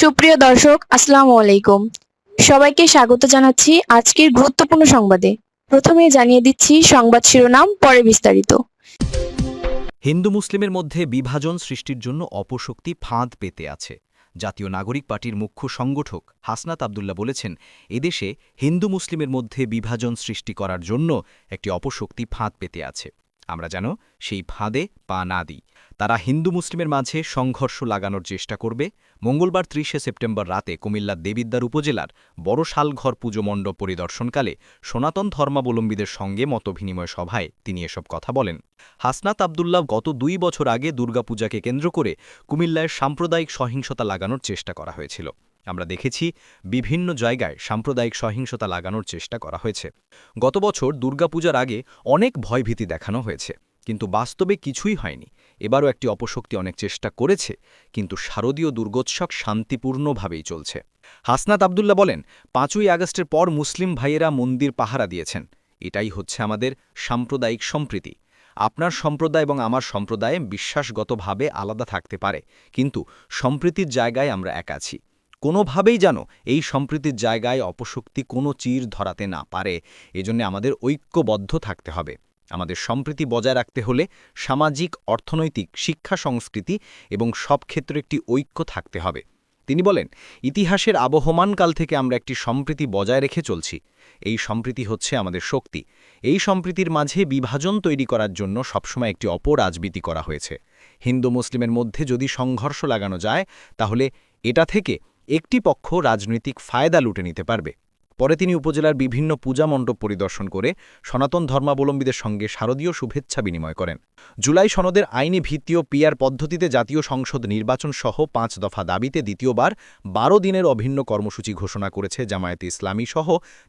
সুপ্রিয় দর্শক, আসসালামু আলাইকুম। সবাইকে স্বাগত জানাচ্ছি আজকের গুরুত্বপূর্ণ সংবাদে। প্রথমে জানিয়ে দিচ্ছি সংবাদ শিরোনাম, পরে বিস্তারিত। হিন্দু মুসলিমের মধ্যে বিভাজন সৃষ্টির জন্য অপশক্তি ফাঁদ পেতে আছে। জাতীয় নাগরিক পার্টির মুখ্য সংগঠক হাসনাত আবদুল্লাহ বলেছেন, এদেশে হিন্দু মুসলিমের মধ্যে বিভাজন সৃষ্টি করার জন্য একটি অপশক্তি ফাঁদ পেতে আছে। আমরা যেন সেই ফাঁদে পা না দিই। তারা হিন্দু মুসলিমের মাঝে সংঘর্ষ লাগানোর চেষ্টা করবে। মঙ্গলবার ত্রিশে সেপ্টেম্বর রাতে কুমিল্লার দেবিদ্বার উপজেলার বড় শালঘর পুজো মণ্ডপ পরিদর্শনকালে সনাতন ধর্মাবলম্বীদের সঙ্গে মতবিনিময় সভায় তিনি এসব কথা বলেন। হাসনাত আবদুল্লাহ গত দুই বছর আগে দুর্গাপূজাকে কেন্দ্র করে কুমিল্লায় সাম্প্রদায়িক সহিংসতা লাগানোর চেষ্টা করা হয়েছিল। আমরা দেখেছি বিভিন্ন জায়গায় সাম্প্রদায়িক সহিংসতা লাগানোর চেষ্টা করা হয়েছে। গত বছর দুর্গাপূজার আগে অনেক ভয়ভীতি দেখানো হয়েছে, কিন্তু বাস্তবে কিছুই হয়নি। এবারও একটি অপশক্তি অনেক চেষ্টা করেছে, কিন্তু শারদীয় দুর্গোৎসব শান্তিপূর্ণভাবেই চলছে। হাসনাত আবদুল্লা বলেন, পাঁচই আগস্টের পর মুসলিম ভাইয়েরা মন্দির পাহারা দিয়েছেন। এটাই হচ্ছে আমাদের সাম্প্রদায়িক সম্প্রীতি। আপনার সম্প্রদায় এবং আমার সম্প্রদায়ে বিশ্বাসগতভাবে আলাদা থাকতে পারে, কিন্তু সম্প্রীতির জায়গায় আমরা এক আছি। কোনোভাবেই যেন এই সম্প্রীতির জায়গায় অপশক্তি কোনো চির ধরাতে না পারে। এজন্য আমাদের ঐক্যবদ্ধ থাকতে হবে। আমাদের সম্প্রীতি বজায় রাখতে হলে সামাজিক, অর্থনৈতিক, শিক্ষা, সংস্কৃতি এবং সব ক্ষেত্রে একটি ঐক্য থাকতে হবে। তিনি বলেন, ইতিহাসের আবহমানকাল থেকে আমরা একটি সম্প্রীতি বজায় রেখে চলছি। এই সম্প্রীতি হচ্ছে আমাদের শক্তি। এই সম্প্রীতির মাঝে বিভাজন তৈরি করার জন্য সবসময় একটি অপরাজনীতি করা হয়েছে। হিন্দু মুসলিমের মধ্যে যদি সংঘর্ষ লাগানো যায়, তাহলে এটা থেকে একটি পক্ষ রাজনৈতিক ফায়দা লুটে নিতে পারবে। পরে তিনি উপজেলার বিভিন্ন পূজা মণ্ডপ পরিদর্শন করে সনাতন ধর্মাবলম্বীদের সঙ্গে শারদীয় শুভেচ্ছা বিনিময় করেন। জুলাই সনদের আইনি ভিত্তীয় পিয়ার পদ্ধতিতে জাতীয় সংসদ নির্বাচন সহ পাঁচ দফা দাবিতে দ্বিতীয়বার বারো দিনের অভিন্ন কর্মসূচি ঘোষণা করেছে জামায়াতে ইসলামী সহ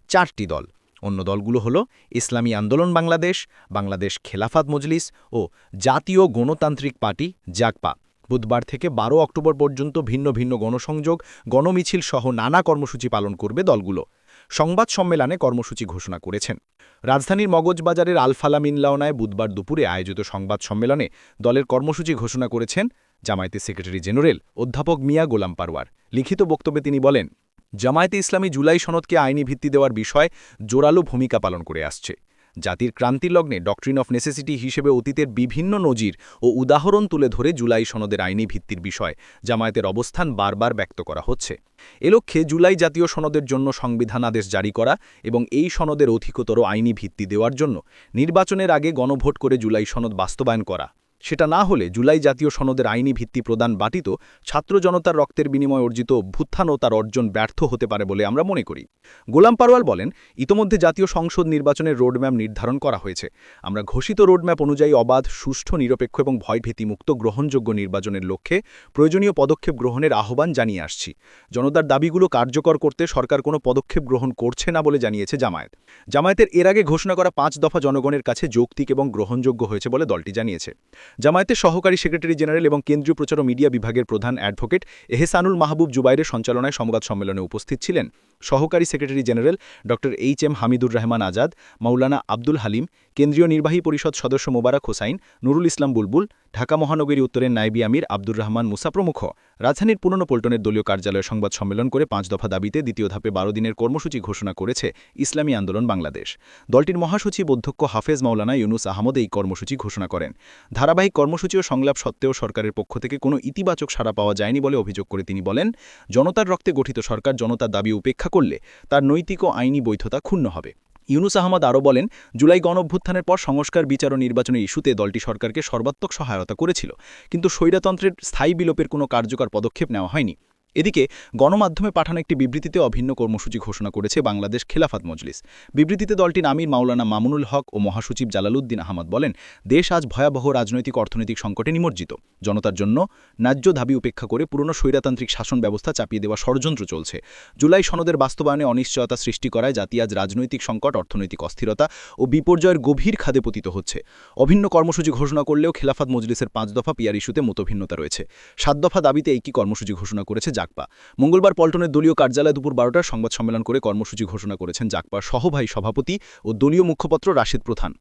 চারটি দল। অন্য দলগুলো হল ইসলামী আন্দোলন বাংলাদেশ বাংলাদেশ খেলাফাত মজলিস ও জাতীয় গণতান্ত্রিক পার্টি, জাগপা। বুধবার থেকে বারো অক্টোবর পর্যন্ত ভিন্ন ভিন্ন গণসংযোগ, গণমিছিল সহ নানা কর্মসূচি পালন করবে দলগুলো। সংবাদ সম্মেলনে কর্মসূচি ঘোষণা করেছেন। রাজধানীর মগজবাজারের আলফালা মিনলাওনায় বুধবার দুপুরে আয়োজিত সংবাদ সম্মেলনে দলের কর্মসূচি ঘোষণা করেছেন জামায়াতে সেক্রেটারি জেনারেল অধ্যাপক মিয়া গোলাম পারওয়ার। লিখিত বক্তব্যে তিনি বলেন, জামায়াতে ইসলামী জুলাই সনদকে আইনি ভিত্তি দেওয়ার বিষয় জোরালো ভূমিকা পালন করে আসছে। জাতির ক্রান্তির লগ্নে ডক্ট্রিন অফ নেসেসিটি হিসেবে অতীতের বিভিন্ন নজির ও উদাহরণ তুলে ধরে জুলাই সনদের আইনি ভিত্তির বিষয়, জামায়াতের অবস্থান বারবার ব্যক্ত করা হচ্ছে। এ লক্ষ্যে জুলাই জাতীয় সনদের জন্য সংবিধান আদেশ জারি করা এবং এই সনদের অধিকতর আইনি ভিত্তি দেওয়ার জন্য নির্বাচনের আগে গণভোট করে জুলাই সনদ বাস্তবায়ন করা। সেটা না হলে জুলাই জাতীয় সনদের আইনি ভিত্তি প্রদান বাটিত ছাত্র জনতার রক্তের বিনিময় অর্জিত অভ্যুত্থান ও তার অর্জন ব্যর্থ হতে পারে বলে আমরা মনে করি। গোলাম পারওয়াল বলেন, ইতোমধ্যে জাতীয় সংসদ নির্বাচনের রোডম্যাপ নির্ধারণ করা হয়েছে। আমরা ঘোষিত রোডম্যাপ অনুযায়ী অবাধ, সুষ্ঠু, নিরপেক্ষ এবং ভয়ভীতিমুক্ত গ্রহণযোগ্য নির্বাচনের লক্ষ্যে প্রয়োজনীয় পদক্ষেপ গ্রহণের আহ্বান জানিয়ে আসছি। জনতার দাবিগুলো কার্যকর করতে সরকার কোনো পদক্ষেপ গ্রহণ করছে না বলে জানিয়েছে জামায়াত। জামায়াতের এর আগে ঘোষণা করা পাঁচ দফা জনগণের কাছে যৌক্তিক এবং গ্রহণযোগ্য হয়েছে বলে দলটি জানিয়েছে। জামায়াতের সহকারী সেক্রেটারি জেনারেল এবং কেন্দ্রীয় প্রচার ও মিডিয়া বিভাগের প্রধান অ্যাডভোকেট এহসানুল মাহবুব জুবাইরের সঞ্চালনায় সংবাদ সম্মেলনে উপস্থিত ছিলেন। সহকারী সেক্রেটারি জেনারেল ড এইচ এম হামিদুর রহমান আজাদ, মাওলানা আব্দুল হালিম, কেন্দ্রীয় নির্বাহী পরিষদ সদস্য মোবারক হোসাইন, নুরুল ইসলাম বুলবুল, ঢাকা মহানগরী উত্তরের নাইবি আমির আব্দুর রহমান মুসা প্রমুখ। রাজধানীর পুরনো পল্টনের দলীয় কার্যালয়ে সংবাদ সম্মেলন করে পাঁচ দফা দাবিতে দ্বিতীয় ধাপে বারো দিনের কর্মসূচি ঘোষণা করেছে ইসলামী আন্দোলন বাংলাদেশ। দলটির মহাসচিব অধ্যক্ষ হাফেজ মাওলানা ইউনুস আহমদ এই কর্মসূচি ঘোষণা করেন। ধারাবাহিক কর্মসূচি ও সংলাপ সত্ত্বেও সরকারের পক্ষ থেকে কোনো ইতিবাচক সাড়া পাওয়া যায়নি বলে অভিযোগ করে তিনি বলেন, জনতার রক্তে গঠিত সরকার জনতার দাবি উপেক্ষা করলে তার নৈতিক ও আইনি বৈধতা ক্ষুণ্ণ হবে। ইউনুস আহমদ আরও বলেন, জুলাই গণঅভ্যুত্থানের পর সংস্কার, বিচার ও নির্বাচনের ইস্যুতে দলটি সরকারকে সর্বাত্মক সহায়তা করেছিল। কিন্তু স্বৈরাতন্ত্রের স্থায়ী বিলোপের কোনো কার্যকর পদক্ষেপ নেওয়া হয়নি। এদিকে গণমাধ্যমে পাঠানো একটি বিবৃতিতে অভিন্ন কর্মসূচি ঘোষণা করেছে বাংলাদেশ খেলাফাত মজলিস। বিবৃতিতে দলটির আমির মাওলানা মামুনুল হক ও মহাসচিব জালালউদ্দিন আহমদ বলেন, দেশ আজ ভয়াবহ রাজনৈতিক অর্থনৈতিক সংকটে নিমজ্জিত। জনতার জন্য ন্যায্য দাবি উপেক্ষা করে পুরনো স্বৈরাতান্ত্রিক শাসন ব্যবস্থা চাপিয়ে দেওয়া ষড়যন্ত্র চলছে। জুলাই সনদের বাস্তবায়নে অনিশ্চয়তা সৃষ্টি করায় জাতি আজ রাজনৈতিক সংকট, অর্থনৈতিক অস্থিরতা ও বিপর্যয়ের গভীর খাদে পতিত হচ্ছে। অভিন্ন কর্মসূচি ঘোষণা করলেও খেলাফাত মজলিসের পাঁচ দফা পিয়ার ইস্যুতে মতভিন্নতা রয়েছে। সাত দফা দাবিতে একই কর্মসূচি ঘোষণা করেছে জাকপা মঙ্গলবার পল্টনের দলীয় কার্যালয়ে দুপুর বারোটার সংবাদ সম্মেলন করে কর্মসূচি ঘোষণা করেছেন জাকপার সহভাই সভাপতি ও দলীয় মুখপত্র রাশিদ প্রধান।